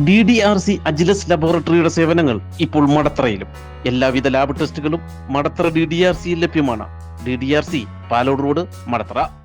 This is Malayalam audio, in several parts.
D D R C Agilus ലബോറട്ടറിയുടെ സേവനങ്ങൾ ഇപ്പോൾ മടത്തറയിലും. എല്ലാവിധ ലാബ് ടെസ്റ്റുകളും മടത്തറ ഡി ഡി ആർ സിയിൽ ലഭ്യമാണ്. D D R C Palode road Madathara.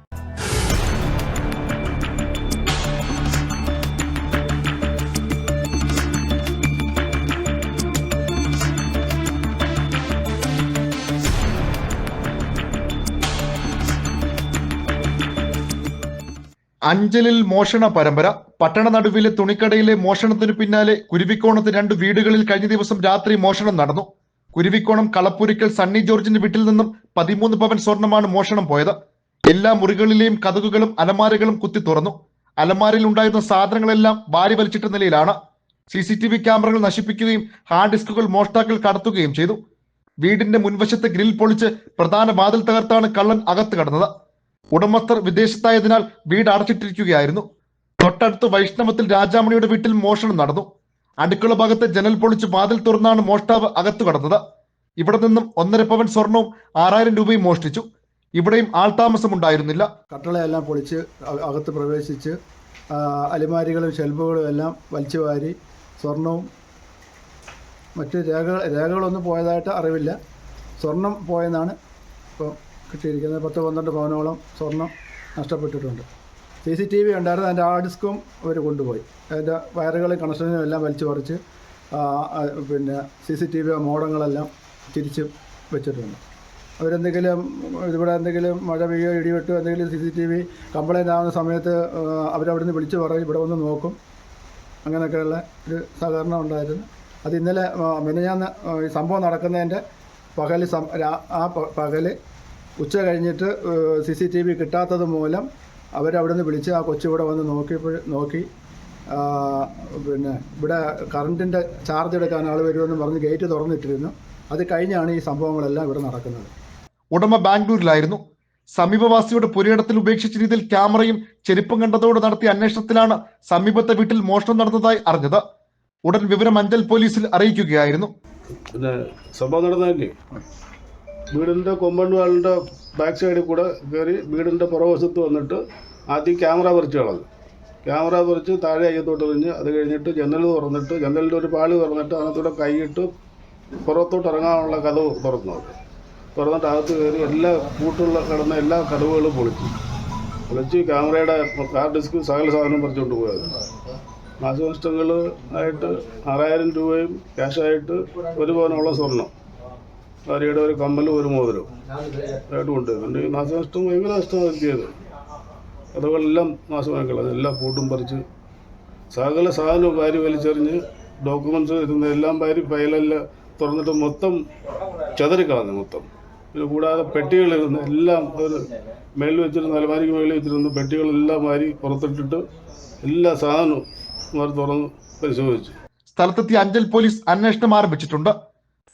അഞ്ചലിൽ മോഷണ പരമ്പര പട്ടണ നടുവിലെ തുണിക്കടയിലെ മോഷണത്തിനു പിന്നാലെ കുരുവിക്കോണത്ത് രണ്ട് വീടുകളിൽ കഴിഞ്ഞ ദിവസം രാത്രി മോഷണം നടന്നു. കുരുവിക്കോണം കളപ്പുരിക്കൽ സണ്ണി ജോർജിന്റെ വീട്ടിൽ നിന്നും പതിമൂന്ന് പവൻ സ്വർണമാണ് മോഷണം പോയത്. എല്ലാ മുറികളിലെയും കതകുകളും അലമാരകളും കുത്തി തുറന്നു. അലമാരയിൽ ഉണ്ടായിരുന്ന സാധനങ്ങളെല്ലാം വാരി വലിച്ചിട്ട നിലയിലാണ്. സി സി ടി വി ക്യാമറകൾ നശിപ്പിക്കുകയും ഹാർഡ് ഡിസ്കുകൾ മോഷ്ടാക്കൾ കടത്തുകയും ചെയ്തു. വീടിന്റെ മുൻവശത്തെ ഗ്രിൽ പൊളിച്ച് പ്രധാന വാതിൽ തകർത്താണ് കള്ളൻ അകത്ത് കടന്നത്. ഉടമസ്ഥർ വിദേശത്തായതിനാൽ വീട് അടച്ചിട്ടിരിക്കുകയായിരുന്നു. തൊട്ടടുത്ത് വൈഷ്ണവത്തിൽ രാജാമണിയുടെ വീട്ടിൽ മോഷണം നടന്നു. അടുക്കള ഭാഗത്തെ ജനൽ പൊളിച്ച് വാതിൽ തുറന്നാണ് മോഷ്ടാവ് അകത്തു കടന്നത്. ഇവിടെ നിന്നും ഒന്നര പവൻ സ്വർണവും ആറായിരം രൂപയും മോഷ്ടിച്ചു. ഇവിടെയും ആൾതാമസം ഉണ്ടായിരുന്നില്ല. കട്ടളയെല്ലാം പൊളിച്ച് അകത്ത് പ്രവേശിച്ച് അലിമാരികളും ഷെൽഫുകളും എല്ലാം വലിച്ചു വാരി സ്വർണവും മറ്റു രേഖകൾ രേഖകളൊന്നും പോയതായിട്ട് അറിവില്ല. സ്വർണം പോയെന്നാണ് ഇപ്പോൾ കിട്ടിയിരിക്കുന്നത് പത്ത് പന്ത്രണ്ട് പവനോളം സ്വർണം നഷ്ടപ്പെട്ടിട്ടുണ്ട്. സി സി ടി വി ഉണ്ടായിരുന്നു. അതിന്റെ ഹാർഡ് ഡിസ്കും അവർ കൊണ്ടുപോയി. അതിന്റെ വയറുകളും കണക്ഷനും എല്ലാം വലിച്ചു പറിച്ച് പിന്നെ സി സി ടി വി മോഡങ്ങളെല്ലാം തിരിച്ച് വെച്ചിട്ടുണ്ട്. അവരെന്തെങ്കിലും ഇവിടെ എന്തെങ്കിലും മഴ പെയ്യോ ഇടിവെട്ടോ എന്തെങ്കിലും C C T V complaint ആവുന്ന സമയത്ത് അവരവിടുന്ന് വിളിച്ച് പറയും ഇവിടെ വന്ന് നോക്കും. അങ്ങനെയൊക്കെയുള്ള ഒരു സഹകരണം ഉണ്ടായിരുന്നു. അത് ഇന്നലെ പിന്നെ ഈ സംഭവം നടക്കുന്നതിന്റെ പകൽ ആ പകൽ ഉച്ച കഴിഞ്ഞിട്ട് സി സി ടി വി കിട്ടാത്തത് മൂലം അവരവിടെ നിന്ന് വിളിച്ച് ആ കൊച്ചിവിടെ വന്ന് നോക്കിയപ്പോൾ നോക്കി പിന്നെ ഇവിടെ കറണ്ടിന്റെ ചാർജ് എടുക്കാൻ ആൾ വരുമെന്ന് പറഞ്ഞ് ഗേറ്റ് തുറന്നിട്ടിരുന്നു. അത് കഴിഞ്ഞാണ് ഈ സംഭവങ്ങളെല്ലാം ഇവിടെ നടക്കുന്നത്. ഉടമ ബാംഗ്ലൂരിലായിരുന്നു. സമീപവാസിയുടെ പുരയിടത്തിൽ ഉപേക്ഷിച്ച രീതിയിൽ ക്യാമറയും ചെരുപ്പും കണ്ടതോട് നടത്തിയ അന്വേഷണത്തിലാണ് സമീപത്തെ വീട്ടിൽ മോഷണം നടന്നതായി അറിഞ്ഞത്. ഉടൻ വിവരം അഞ്ചൽ പോലീസിൽ അറിയിക്കുകയായിരുന്നു. പിന്നെ സംഭവം നടന്നതല്ലേ? വീടിന്റെ കൊമ്പൗണ്ട് വാളിന്റെ ബാക്ക് സൈഡിൽ കൂടെ കയറി വീടിന്റെ പുറവശത്ത് വന്നിട്ട് ആദ്യം ക്യാമറ പറിച്ച് കളഞ്ഞു ക്യാമറ പറിച്ച് താഴെ അയ്യത്തോട്ട് എറിഞ്ഞ് അത് കഴിഞ്ഞിട്ട് ജനൽ തുറന്നിട്ട് ജനലിന്റെ ഒരു പാളി തുറന്നിട്ട് അതിനകത്തൂടെ കൈയിട്ട് പുറത്തോട്ട് ഇറങ്ങാനുള്ള കഥവ് തുറന്നു തുറന്നിട്ട് അകത്ത് കയറി എല്ലാ കൂട്ടുള്ള കിടന്ന എല്ലാ കഥവുകളും പൊളിച്ചു. പൊളിച്ച് ക്യാമറയുടെ ഹാർഡ് ഡിസ്ക് സകല സാധനം പറിച്ചുകൊണ്ട് പോയത്. നാശനഷ്ടങ്ങൾ ആയിട്ട് ആറായിരം രൂപയും ക്യാഷായിട്ട് ഒരു പവനുള്ള സ്വർണം ഭാര്യയുടെ ഒരു കമ്മലും ഒരു മോതിരവും. ആയിട്ട് കൊണ്ട് അതുകൊണ്ട് ഈ നാശനഷ്ടം ഭയങ്കര നഷ്ടമാണ് എത്തിയത് കഥകളെല്ലാം നാശമായി കളഞ്ഞു എല്ലാം കൂട്ടും പറിച്ച് സകല സാധനവും ഭാര്യ വലിച്ചെറിഞ്ഞ് ഡോക്യുമെന്റ്സ് ഇരുന്ന എല്ലാം ഭാര്യ ഫയലെല്ലാം തുറന്നിട്ട് മൊത്തം ചതറിക്കളഞ്ഞു മൊത്തം. ഇത് കൂടാതെ പെട്ടികളിരുന്ന് എല്ലാം ഒരു മേളിൽ വെച്ചിരുന്ന അലമാരിക്ക് മേളിൽ വെച്ചിരുന്ന പെട്ടികളെല്ലാം മാരി പുറത്തിട്ടിട്ട് എല്ലാ സാധനവും അവർ തുറന്ന് പരിശോധിച്ചു. സ്ഥലത്തെത്തിയ അഞ്ചൽ പോലീസ് അന്വേഷണം ആരംഭിച്ചിട്ടുണ്ട്.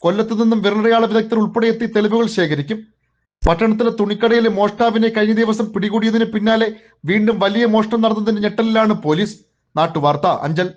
കൊല്ലത്ത് നിന്നും വിരലടയാള വിദഗ്ധർ ഉൾപ്പെടെ എത്തി തെളിവുകൾ ശേഖരിക്കും. പട്ടണത്തിലെ തുണിക്കടയിലെ മോഷ്ടാവിനെ കഴിഞ്ഞ ദിവസം പിടികൂടിയതിന് പിന്നാലെ വീണ്ടും വലിയ മോഷണം നടന്നതിന്റെ ഞെട്ടലിലാണ് പോലീസ്. നാട്ടുവാർത്ത അഞ്ചൽ.